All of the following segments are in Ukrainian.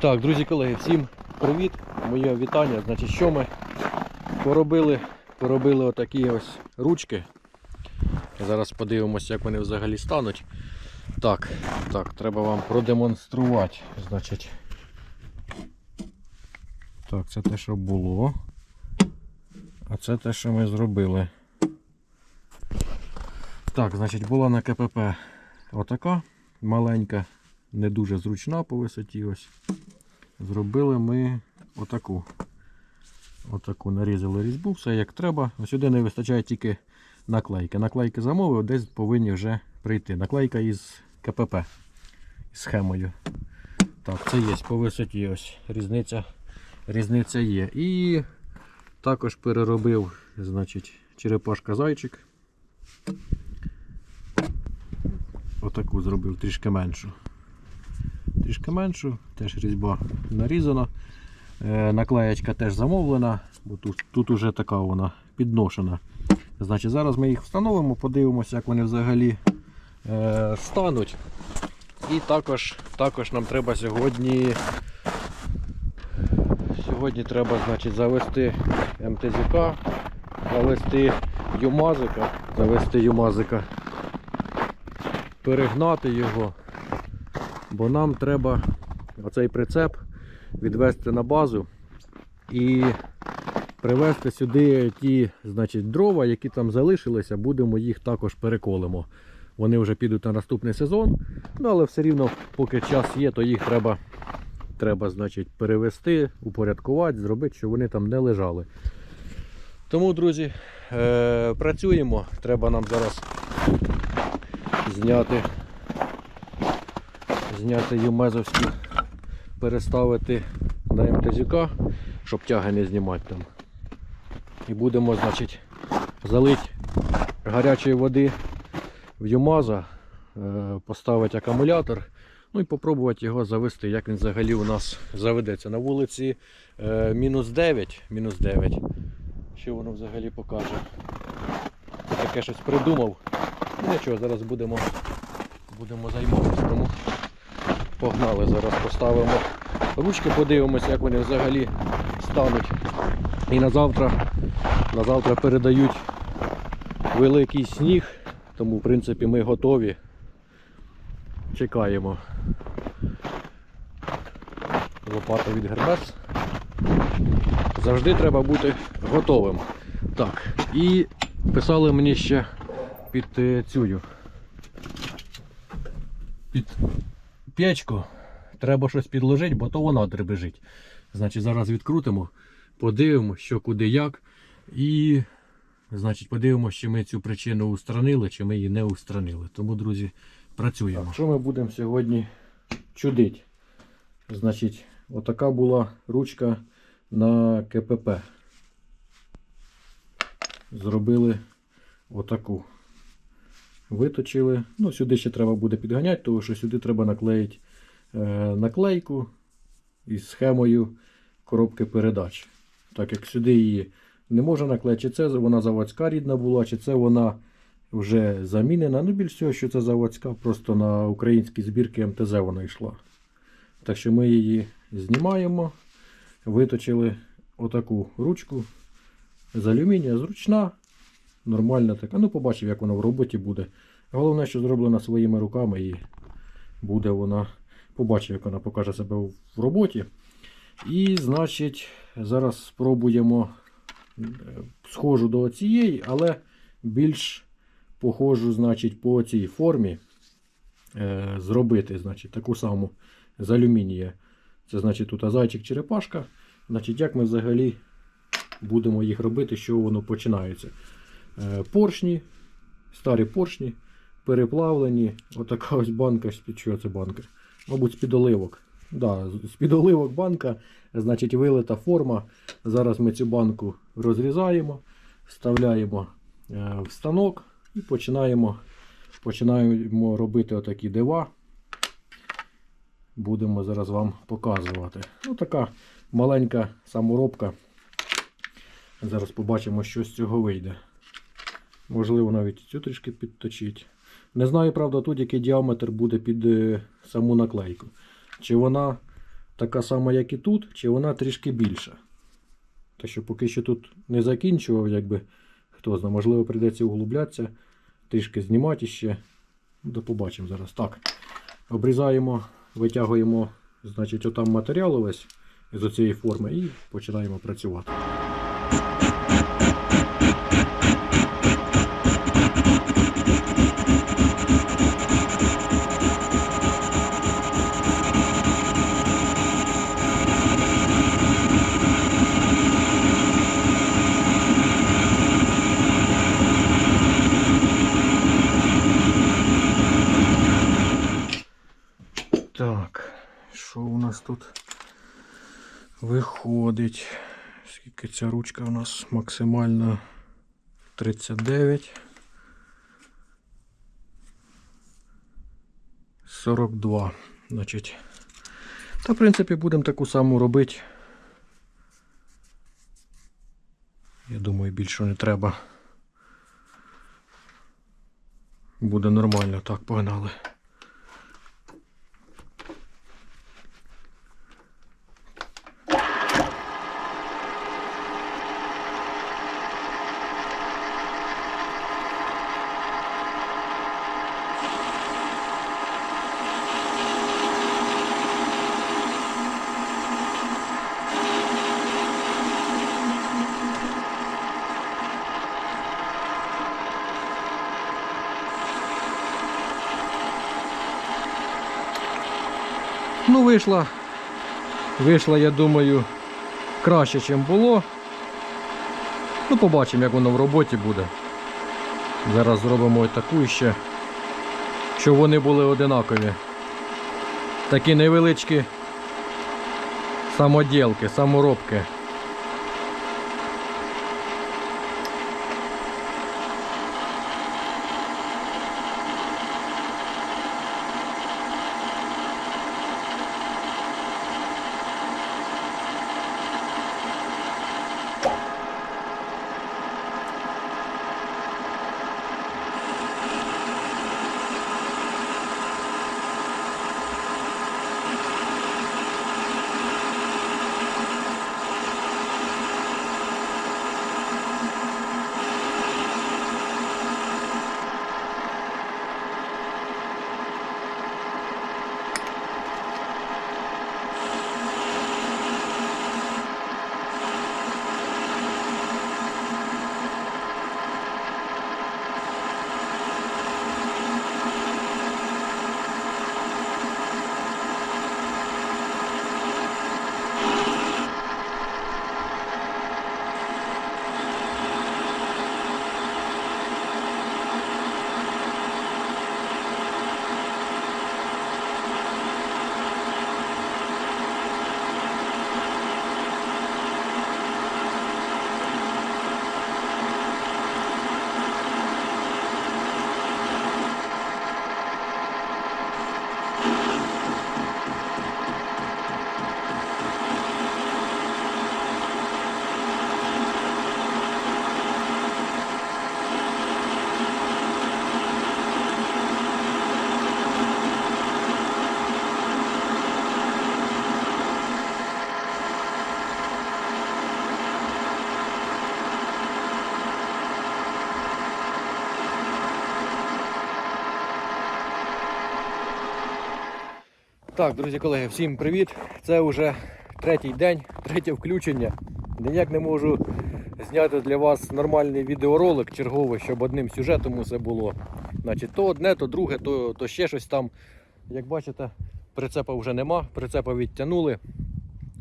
Так, друзі колеги, всім привіт! Моє вітання. Значить, що ми поробили? Поробили отакі ось ручки. Зараз подивимося, як вони взагалі стануть. Так, так, треба вам продемонструвати. Значить. Так, це те, що було. А це те, що ми зробили. Так, значить, була на КПП отака маленька, не дуже зручна по висоті. ось. Зробили ми отаку. Отаку нарізали різьбу, все як треба. Сюди не вистачає тільки наклейки. Наклейки замовив, десь повинні вже прийти. Наклейка із КПП із схемою. Так, це є по висоті. ось Різниця, різниця є. І також переробив значить, черепашка зайчик. Отаку зробив трішки меншу. Трішки меншу, теж різьба нарізана. Е, наклеєчка теж замовлена, бо тут, тут уже така вона підношена. Значить, зараз ми їх встановимо, подивимося, як вони взагалі е, стануть. І також, також нам треба сьогодні. Сьогодні треба значить, завести МТЗК, завести Юмазика, завести Юмазика, перегнати його, бо нам треба оцей прицеп відвести на базу і привезти сюди ті значить, дрова, які там залишилися, будемо їх також переколимо. Вони вже підуть на наступний сезон, ну але все рівно, поки час є, то їх треба, треба значить, перевести, упорядкувати, зробити, щоб вони там не лежали. Тому, друзі, е- працюємо. Треба нам зараз зняти, зняти юмезовські переставити на МТЗК, щоб тяги не знімати там. І будемо, значить, залити гарячої води в ЮМАЗа, е, поставити акумулятор, ну і попробувати його завести, як він взагалі у нас заведеться. На вулиці е, мінус 9, мінус 9. Що воно взагалі покаже? Таке щось придумав. Нічого, зараз будемо, будемо займатися. Тому погнали, зараз поставимо ручки, подивимося, як вони взагалі стануть. І на завтра, на завтра передають великий сніг, тому в принципі ми готові. Чекаємо. Лопата від Гермес. Завжди треба бути готовим. Так, і писали мені ще під е, цю під печку треба щось підложити, бо то вона дребежить. Значить, зараз відкрутимо, подивимося, що куди як. І значить, подивимося, чи ми цю причину устранили, чи ми її не устранили. Тому, друзі, працюємо. Так, що ми будемо сьогодні чудити? Значить, отака була ручка на КПП. Зробили отаку. Виточили. Ну, сюди ще треба буде підганяти, тому що сюди треба наклеїти е, наклейку із схемою коробки передач. Так як сюди її не можна наклеїти, чи це вона заводська рідна була, чи це вона вже замінена. Ну, більш всього, що це заводська, просто на українські збірки МТЗ вона йшла. Так що ми її знімаємо, виточили отаку ручку з алюмінія, зручна, нормальна така. Ну, побачив, як вона в роботі буде. Головне, що зроблена своїми руками і буде вона. Побачив, як вона покаже себе в роботі. І, значить, зараз спробуємо е, схожу до цієї, але більш похожу, значить, по цій формі е, зробити, значить, таку саму з алюмінія. Це значить тут зайчик черепашка. Значить, як ми взагалі будемо їх робити, що воно починається. Е, поршні, старі поршні, переплавлені. Отака ось банка. з-під це банка? Мабуть, з-під оливок. Да, з-під оливок банка, значить, вилита форма. Зараз ми цю банку розрізаємо, вставляємо е, в станок і починаємо, починаємо робити отакі дива. Будемо зараз вам показувати. Ну, така маленька саморобка. Зараз побачимо, що з цього вийде. Можливо, навіть цю трішки підточить. Не знаю, правда, тут який діаметр буде під е, саму наклейку. Чи вона така сама, як і тут, чи вона трішки більша. Так що поки що тут не закінчував, якби хто знає, можливо, прийдеться углублятися, трішки знімати ще. Ну, побачимо зараз. Так. Обрізаємо, витягуємо, значить, отам матеріал увесь з оцієї форми і починаємо працювати. Так, що у нас тут виходить? Скільки ця ручка у нас максимально 39. 42. Значить. Та, в принципі, будемо таку саму робити. Я думаю, більше не треба. Буде нормально. Так, погнали. Ну, вийшла. Вийшла, я думаю, краще, ніж було. Ну, побачимо, як воно в роботі буде. Зараз зробимо ось таку ще, щоб вони були одинакові. Такі невеличкі самоділки, саморобки. Так, друзі колеги, всім привіт! Це вже третій день, третє включення. Ніяк не можу зняти для вас нормальний відеоролик черговий, щоб одним сюжетом усе було. Значить, то одне, то друге, то, то ще щось там. Як бачите, прицепа вже нема, прицепа відтягнули.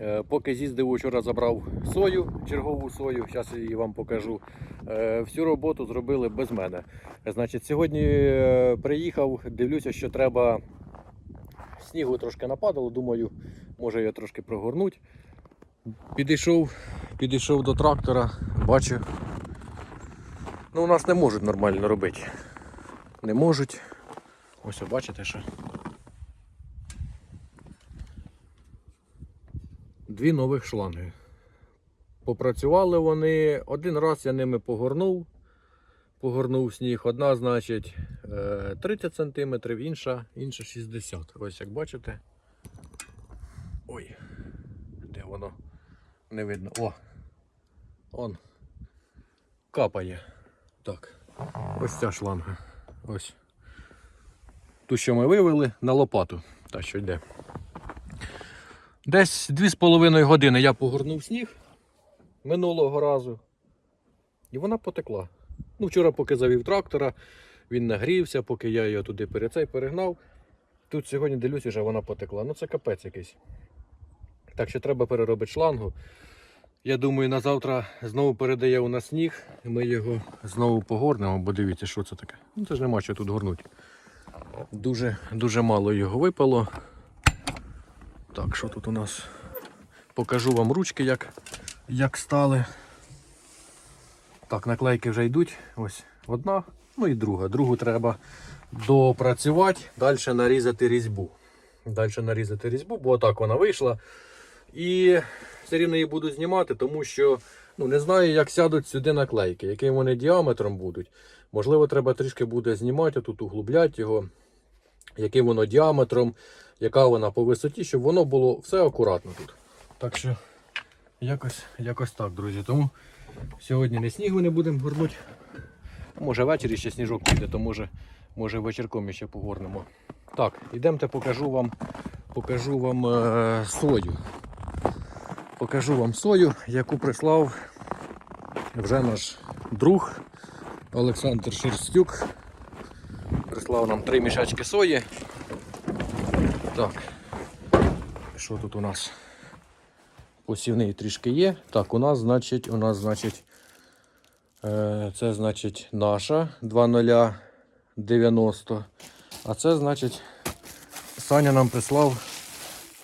Е, Поки з'їздив вчора забрав сою, чергову сою, зараз її вам покажу. Е, Всю роботу зробили без мене. Значить, сьогодні е, приїхав, дивлюся, що треба снігу трошки нападало, думаю, може я трошки прогорнуть. Підійшов, підійшов до трактора, бачу. Ну, у нас не можуть нормально робити. Не можуть. Ось ви бачите, що. Дві нових шланги. Попрацювали вони. Один раз я ними погорнув. Погорнув сніг. Одна, значить, 30 см, інша, інша 60 Ось як бачите. Ой. де воно не видно. О! Он. Капає. Так. Ось ця шланга. Ось. Ту, що ми вивели на лопату. Та що йде. Десь 2,5 години я погорнув сніг минулого разу. І вона потекла. Ну, вчора, поки завів трактора, він нагрівся, поки я його туди перед цей перегнав. Тут сьогодні дивлюсь, вже вона потекла. Ну це капець якийсь. Так що треба переробити шлангу. Я думаю, на завтра знову передає у нас сніг, ми його знову погорнемо, бо дивіться, що це таке. Ну це ж нема що тут горнути. Дуже, дуже мало його випало. Так, що тут у нас? Покажу вам ручки, як, як стали. Так, наклейки вже йдуть. Ось одна, ну і друга. Другу треба допрацювати, далі нарізати різьбу. Далі нарізати різьбу, бо отак вона вийшла. І все рівно її буду знімати, тому що ну, не знаю, як сядуть сюди наклейки, яким вони діаметром будуть. Можливо, треба трішки буде знімати, тут углубляти його, яким воно діаметром, яка вона по висоті, щоб воно було все акуратно тут. Так що якось, якось так, друзі. Тому сьогодні не сніг ми не будемо горнути. Може ввечері ще сніжок піде, то може, може вечірком ще погорнемо. Так, ідемте, покажу вам, покажу вам е, сою. Покажу вам сою, яку прислав вже наш друг Олександр Шерстюк. Прислав нам три мішечки сої. Так, що тут у нас? Посівний трішки є. Так, у нас, значить, у нас, значить, це значить наша 2090. А це, значить, Саня нам прислав.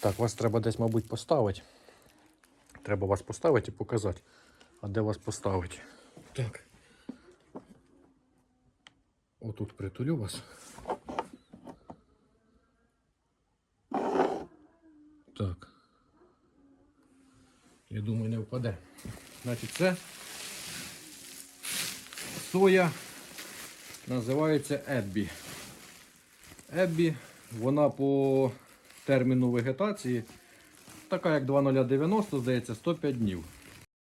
Так, вас треба десь, мабуть, поставити. Треба вас поставити і показати. А де вас поставити? Так. Отут притулю вас. Так. Я думаю, не впаде. Значить, це соя називається Еббі. Еббі, вона по терміну вегетації така як 2090, здається, 105 днів.